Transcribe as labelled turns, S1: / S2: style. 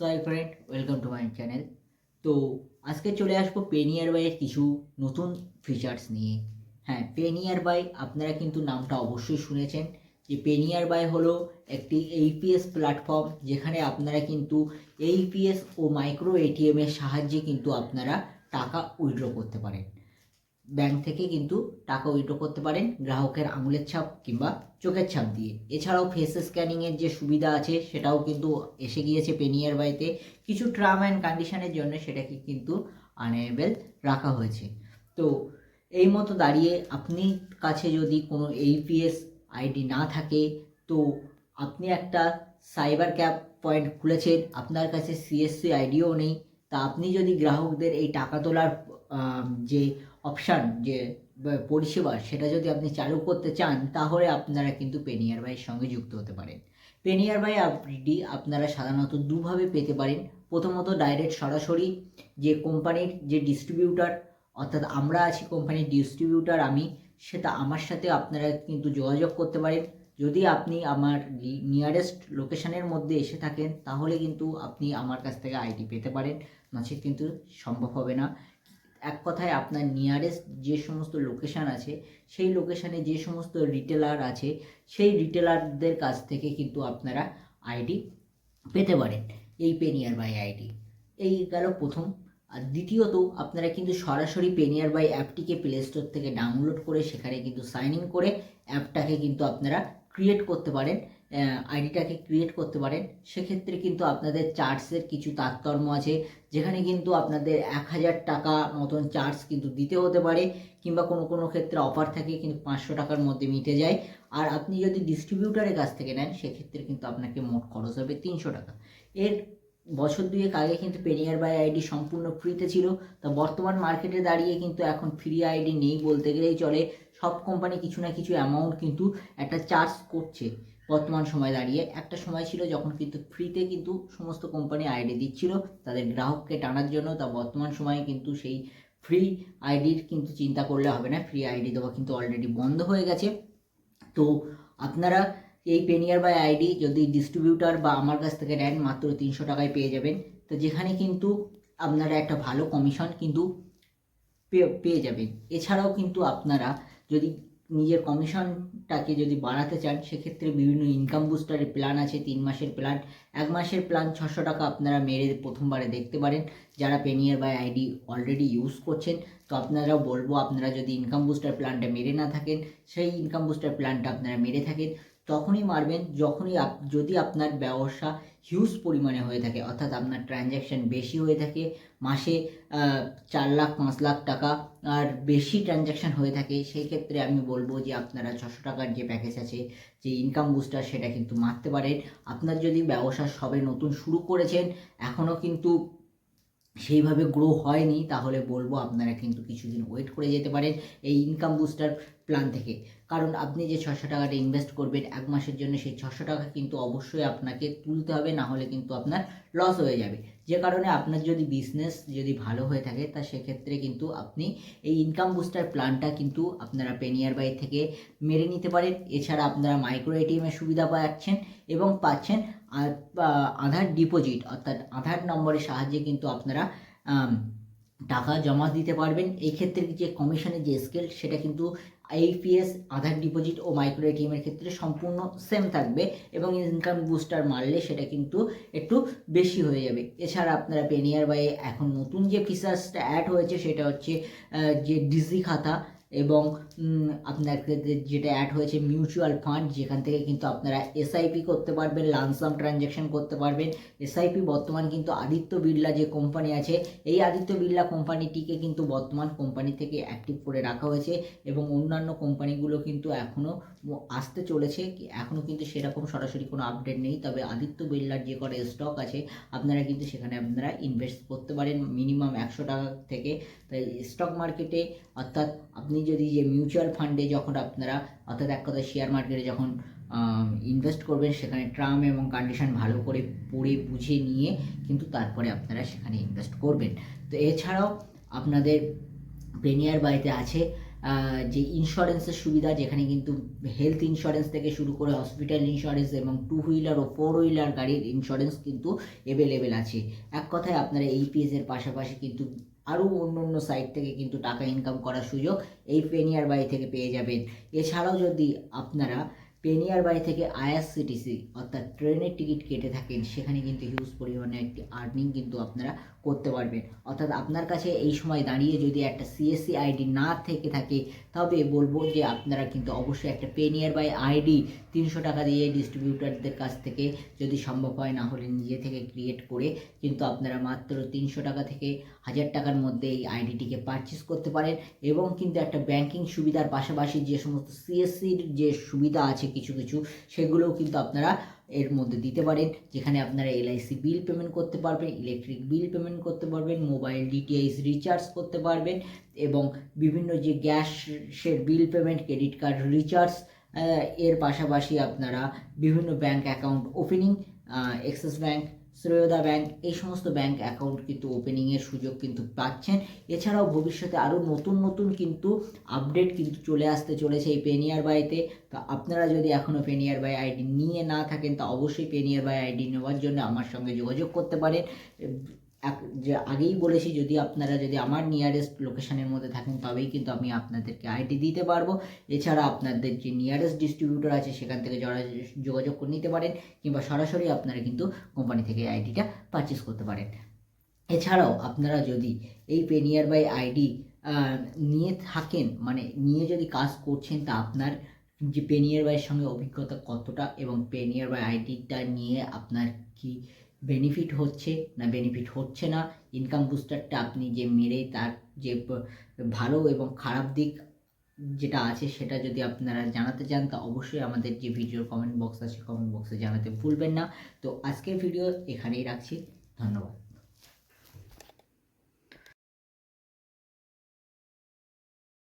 S1: So hi friend welcome to my channel তো আজকে চলে আসব পেনিয়ার বাইয়ের কিছু নতুন ফিচার্স নিয়ে। হ্যাঁ পেনিয়ার বাই আপনারা কিন্তু নামটা অবশ্যই শুনেছেন যে পেনিয়ার বাই হলো একটি এইপিএস প্ল্যাটফর্ম যেখানে আপনারা কিন্তু এইপিএস ও মাইক্রো এটিএমের সাহায্যে কিন্তু আপনারা টাকা উইথড্র করতে পারেন। ব্যাংক থেকে কিন্তু টাকা উইথড্র করতে পারেন গ্রাহকের আঙুলের ছাপ কিংবা চোখের ছাপ দিয়ে। এছাড়াও ফেস স্ক্যানিংয়ের যে সুবিধা আছে, সেটাও কিন্তু এসে গিয়েছে পেনিয়ার বাড়িতে কিছু টার্ম অ্যান্ড কন্ডিশনের জন্য সেটাকে কিন্তু আনএবেল রাখা হয়েছে। তো এই মতো দাঁড়িয়ে আপনি কাছে যদি কোনো এইপিএস আইডি না থাকে, তো আপনি একটা সাইবার ক্যাব পয়েন্ট খুলেছেন, আপনার কাছে সিএসসি আইডিও নেই, তা আপনি যদি গ্রাহকদের এই টাকা তোলার যে অপশান যে পরিষেবা সেটা যদি আপনি চালু করতে চান, তাহলে আপনারা কিন্তু পেনিয়ার বাইয়ের সঙ্গে যুক্ত হতে পারেন। পেনিয়ার বাই আইডি আপনারা সাধারণত দুভাবে পেতে পারেন। প্রথমত ডাইরেক্ট সরাসরি যে কোম্পানির যে ডিস্ট্রিবিউটার অর্থাৎ আমরা আছি কোম্পানির ডিস্ট্রিবিউটার আমি, সেটা আমার সাথে আপনারা কিন্তু যোগাযোগ করতে পারেন। যদি আপনি আমার নিয়ারেস্ট লোকেশনের মধ্যে এসে থাকেন, তাহলে কিন্তু আপনি আমার কাছ থেকে আইডি পেতে পারেন। নচেত কিন্তু সম্ভব হবে না। এক কথায় আপনার নিয়ারেস্ট যে সমস্ত লোকেশান আছে, সেই লোকেশানে যে সমস্ত রিটেলার আছে, সেই রিটেলারদের কাছ থেকে কিন্তু আপনারা আইডি পেতে পারেন। এই পেনিয়ার বাই আইডি এই গেল প্রথম। আর দ্বিতীয়ত, আপনারা কিন্তু সরাসরি পেনিয়ার বাই অ্যাপটিকে প্লে স্টোর থেকে ডাউনলোড করে সেখানে কিন্তু সাইন ইন করে অ্যাপটাকে কিন্তু আপনারা ক্রিয়েট করতে পারেন। আইডিটাকে ক্রিয়েট করতে পারেন। সেক্ষেত্রে কিন্তু আপনাদের চার্জের কিছু তারতম্য আছে, যেখানে কিন্তু আপনাদের এক হাজার টাকা মতন চার্জ কিন্তু দিতে হতে পারে, কিংবা কোনো কোনো ক্ষেত্রে অফার থাকে কিন্তু পাঁচশো টাকার মধ্যে মিটে যায়। আর আপনি যদি ডিস্ট্রিবিউটারের কাছ থেকে নেন, সেক্ষেত্রে কিন্তু আপনাকে মোট খরচ হবে তিনশো টাকা। এর বছর দুয়েক আগে কিন্তু পেনিয়ার বাই আইডি সম্পূর্ণ ফ্রিতে ছিল। তা বর্তমান মার্কেটে দাঁড়িয়ে কিন্তু এখন ফ্রি আইডি নেই বলতে গেলেই চলে। সব কোম্পানি কিছু না কিছু অ্যামাউন্ট কিন্তু একটা চার্জ করছে। বর্তমান সময় দাঁড়িয়ে। একটা সময় ছিল যখন কিন্তু ফ্রিতে কিন্তু সমস্ত কোম্পানি আইডি দিচ্ছিল, তাদের গ্রাহককে টানার জন্য। তা বর্তমান সময়ে কিন্তু সেই ফ্রি আইডির কিন্তু চিন্তা করলে হবে না। ফ্রি আইডি দেওয়া কিন্তু অলরেডি বন্ধ হয়ে গেছে। তো আপনারা এই পেনিয়ার বাই আইডি যদি ডিস্ট্রিবিউটার বা আমার কাছ থেকে নেন, মাত্র তিনশো টাকায় পেয়ে যাবেন। তো যেখানে কিন্তু আপনারা একটা ভালো কমিশন কিন্তু পেয়ে- যাবেন। এছাড়াও কিন্তু আপনারা যদি নিজের কমিশনটাকে যদি বাড়াতে চান, সেক্ষেত্রে বিভিন্ন ইনকাম বুস্টারের প্ল্যান আছে, তিন মাসের প্ল্যান এক মাসের প্ল্যান ছশো টাকা আপনারা মেরে প্রথমবারে দেখতে পারেন। যারা PayNearby ID already use করছেন, তো আপনারাও বলব, আপনারা যদি ইনকাম বুস্টার প্ল্যানটা মেরে না থাকেন, সেই ইনকাম বুস্টার প্ল্যানটা আপনারা মেরে থাকেন। তখনই মারবেন যখনই আপ- যদি আপনার ব্যবসা হিউজ পরিমাণে হয়ে থাকে, অর্থাৎ আপনার ট্রানজ্যাকশন বেশি হয়ে থাকে, মাসে চার লাখ, পাঁচ লাখ টাকা আর বেশি ট্রানজ্যাকশন হয়ে থাকে, সেই ক্ষেত্রে আমি বলব যে আপনারা ছশো টাকার যে প্যাকেজ আছে, যে ইনকাম বুস্টার সেটা কিন্তু মারতে পারেন। আপনার যদি ব্যবসা সবে নতুন শুরু করেছেন, এখনও কিন্তু সেইভাবে গ্রো হয়নি, তাহলে বলব আপনারা কিন্তু কিছুদিন ওয়েট করে যেতে পারেন এই ইনকাম বুস্টার প্ল্যান থেকে। কারণ আপনি যে ছশো টাকাটা ইনভেস্ট করবেন এক মাসের জন্য, সেই ছশো টাকা কিন্তু অবশ্যই আপনাকে তুলতে হবে না হলে কিন্তু আপনার লস হয়ে যাবে। যে কারণে আপনার যদি বিজনেস যদি ভালো হয়ে থাকে, তা সেক্ষেত্রে কিন্তু আপনি এই ইনকাম বুস্টার প্ল্যানটা কিন্তু আপনারা পেনিয়ার বাই থেকে মেরে নিতে পারেন। এছাড়া আপনারা মাইক্রো এটিএমের সুবিধা পাচ্ছেন এবং পাচ্ছেন আধার ডিপোজিট অর্থাৎ আধার নম্বরের সাহায্যে কিন্তু আপনারা টাকা জমা দিতে পারবেন। এই ক্ষেত্রে যে কমিশনের যে স্কেল, সেটা কিন্তু আইপিএস আধার ডিপোজিট ও মাইক্রো এটিএমের ক্ষেত্রে সম্পূর্ণ সেম থাকবে এবং ইনকাম বুস্টার মারলে সেটা কিন্তু একটু বেশি হয়ে যাবে। এছাড়া আপনারা পেনিয়ার বাই এখন নতুন যে ফিচার্সটা অ্যাড হয়েছে, সেটা হচ্ছে যে ডিজি খাতা এবং ক্ষেত্রে যেটা অ্যাড হয়েছে মিউচুয়াল ফান্ড যেখান থেকে কিন্তু আপনারা এসআইপি করতে পারবেন লানসাম ট্রানজ্যাকশন করতে পারবেন। এসআইপি বর্তমান কিন্তু আদিত্য বিড়লা যে কোম্পানি আছে, এই আদিত্য বিড়লা কোম্পানিটিকে কিন্তু বর্তমান কোম্পানি থেকে অ্যাক্টিভ করে রাখা হয়েছে এবং অন্যান্য কোম্পানিগুলো কিন্তু এখনও আসতে চলেছে। এখনও কিন্তু সেরকম সরাসরি কোনো আপডেট নেই, তবে আদিত্য বিড়লার যে কটা স্টক আছে, আপনারা কিন্তু সেখানে আপনারা ইনভেস্ট করতে পারেন মিনিমাম একশো টাকা থেকে। তাই স্টক মার্কেটে অর্থাৎ আপনি যদি যে মিউচুয়াল ফান্ডে যখন আপনারা, অর্থাৎ এক কথা শেয়ার মার্কেটে যখন ইনভেস্ট করবেন, সেখানে টার্ম এবং কন্ডিশন ভালো করে পড়ে বুঝে নিয়ে কিন্তু তারপরে আপনারা সেখানে ইনভেস্ট করবেন। তো এছাড়াও আপনাদের প্রেনিয়ার বাড়িতে আছে যে ইন্স্যুরেন্সের সুবিধা, যেখানে কিন্তু হেলথ ইন্স্যুরেন্স থেকে শুরু করে হসপিটাল ইন্স্যুরেন্স এবং টু হুইলার ও ফোর হুইলার গাড়ির ইন্স্যুরেন্স কিন্তু অ্যাভেলেবেল আছে। এক কথায় আপনারা এই পিএসের পাশাপাশি কিন্তু আরও অন্য অন্য সাইট থেকে কিন্তু টাকা ইনকাম করার সুযোগ এই পেনিয়ার বাড়ি থেকে পেয়ে যাবেন। এছাড়াও যদি আপনারা পেনিয়ার বাড়ি থেকে আইআরসিটিসি অর্থাৎ ট্রেনের টিকিট কেটে থাকেন, সেখানে কিন্তু হিউজ পরিমাণে একটি আর্নিং কিন্তু আপনারা করতে পারবেন। অর্থাৎ আপনার কাছে এই সময় দাঁড়িয়ে যদি একটা সিএসসি আইডি না থেকে থাকে, তবে বলব যে আপনারা কিন্তু অবশ্যই একটা পেনিয়ার বাই আইডি তিনশো টাকা দিয়ে ডিস্ট্রিবিউটারদের কাছ থেকে যদি সম্ভব হয়, না হলে নিজে থেকে ক্রিয়েট করে কিন্তু আপনারা মাত্র তিনশো টাকা থেকে হাজার টাকার মধ্যে এই আইডিটিকে পারচেস করতে পারেন এবং কিন্তু একটা ব্যাংকিং সুবিধার পাশাপাশি যে সমস্ত সিএসসির যে সুবিধা আছে কিছু কিছু, সেগুলোও কিন্তু আপনারা এর মধ্যে দিতে পারেন, যেখানে আপনারা এলআইসি বিল পেমেন্ট করতে পারবেন ইলেকট্রিক বিল পেমেন্ট করতে পারবেন মোবাইল ডিটিএইচ রিচার্জ করতে পারবেন, এবং বিভিন্ন যে গ্যাসের bill payment credit card recharge এর পাশাপাশি আপনারা বিভিন্ন bank account opening Axis bank শ্রেয়দা bank, এই সমস্ত ব্যাংক অ্যাকাউন্ট কিন্তু ওপেনিংয়ের সুযোগ কিন্তু পাচ্ছেন। এছাড়াও ভবিষ্যতে আরও নতুন নতুন কিন্তু আপডেট কিন্তু চলে আসতে চলেছে এই পেনিয়ার বাইতে তা। আপনারা যদি এখনও পেনিয়ার বাই আইডি নিয়ে না থাকেন, তা অবশ্যই পেনিয়ার বাই আইডি নেওয়ার জন্য আমার সঙ্গে যোগাযোগ করতে পারেন। এক- যে আগেই বলেছি, যদি আপনারা যদি আমার নিয়ারেস্ট লোকেশানের মধ্যে থাকেন, তবেই কিন্তু আমি আপনাদেরকে আইডি দিতে পারব। এছাড়া আপনাদের যে নিয়ারেস্ট ডিস্ট্রিবিউটর আছে, সেখান থেকে যোগাযোগ করে নিতে পারেন, কিংবা সরাসরি আপনারা কিন্তু কোম্পানি থেকে আইডিটা পারচেস করতে পারেন। এছাড়াও আপনারা যদি এই পেনিয়ার বাই আইডি নিয়ে থাকেন মানে নিয়ে যদি কাজ করছেন, তা আপনার যে পেনিয়ার বাইয়ের সঙ্গে অভিজ্ঞতা কতটা, এবং পেনিয়ার বাই আইডিটা নিয়ে আপনার কি বেনিফিট হচ্ছে না বেনিফিট হচ্ছে না ইনকাম বুস্টারটা আপনি যে মেরে তার যে ভালো এবং খারাপ দিক যেটা আছে সেটা যদি আপনারা জানাতে চান, তা অবশ্যই আমাদের যে ভিডিওর কমেন্ট বক্স আছে কমেন্ট বক্সে জানাতে ভুলবেন না। তো আজকের ভিডিও এখানেই রাখছি, ধন্যবাদ।